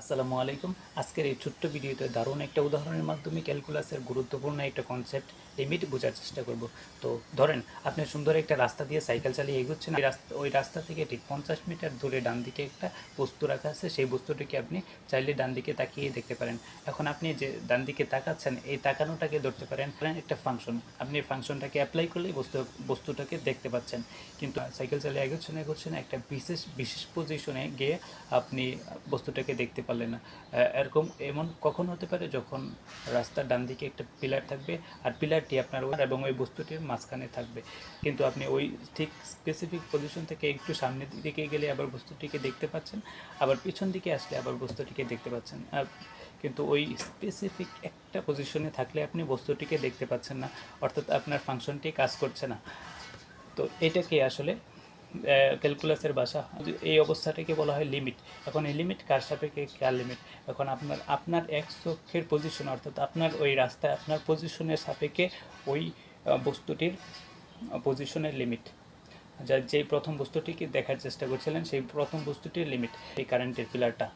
আসসালামু আলাইকুম। আজকের এই ছোট্ট ভিডিওতে দারুণ একটা উদাহরণের মাধ্যমে ক্যালকুলাসের গুরুত্বপূর্ণ একটা কনসেপ্ট লিমিট বোঝার চেষ্টা করব। তো ধরেন, আপনি সুন্দর একটা রাস্তা দিয়ে সাইকেল চালিয়ে এগোচ্ছেন ওই রাস্তা থেকে ঠিক পঞ্চাশ মিটার দূরে ডান দিকে একটা বস্তু রাখা আছে, সেই বস্তুটিকে আপনি চাইলে ডান দিকে তাকিয়ে দেখতে পারেন। এখন আপনি যে ডান দিকে তাকাচ্ছেন, এই তাকানোটাকে ধরতে পারেন একটা ফাংশন আপনি ফাংশনটাকে অ্যাপ্লাই করলেই বস্তু বস্তুটাকে দেখতে পাচ্ছেন। কিন্তু সাইকেল চালিয়ে এগোচ্ছেন এগোচ্ছেন, একটা বিশেষ বিশেষ পজিশনে গিয়ে আপনি বস্তুটাকে দেখতে পারলেন না। এরকম এমন কখন হতে পারে যখন রাস্তার ডান দিকে একটা পিলার থাকবে আর পিলারটি আপনার এবং ওই বস্তুটির মাঝখানে থাকবে। কিন্তু আপনি ওই ঠিক স্পেসিফিক পজিশন থেকে একটু সামনের দিকে গেলে আবার বস্তুটিকে দেখতে পাচ্ছেন, আবার পিছন দিকে আসলে আবার বস্তুটিকে দেখতে পাচ্ছেন। আর কিন্তু ওই স্পেসিফিক একটা পজিশনে থাকলে আপনি বস্তুটিকে দেখতে পাচ্ছেন না, অর্থাৎ আপনার ফাংশনটি কাজ করছে না। তো এটাকে আসলে ক্যালকুলাসের ভাষা এই অবস্থাটাকে বলা হয় লিমিট এখন এই লিমিট কার সাপেক্ষে কার লিমিট এখন আপনার আপনার এক চক্ষের পজিশন অর্থাৎ আপনার ওই রাস্তায়, আপনার পজিশনের সাপেক্ষে ওই বস্তুটির পজিশনের লিমিট যা, যেই প্রথম বস্তুটিকে দেখার চেষ্টা করছিলেন, সেই প্রথম বস্তুটির লিমিট এই কারেন্টের পিলারটা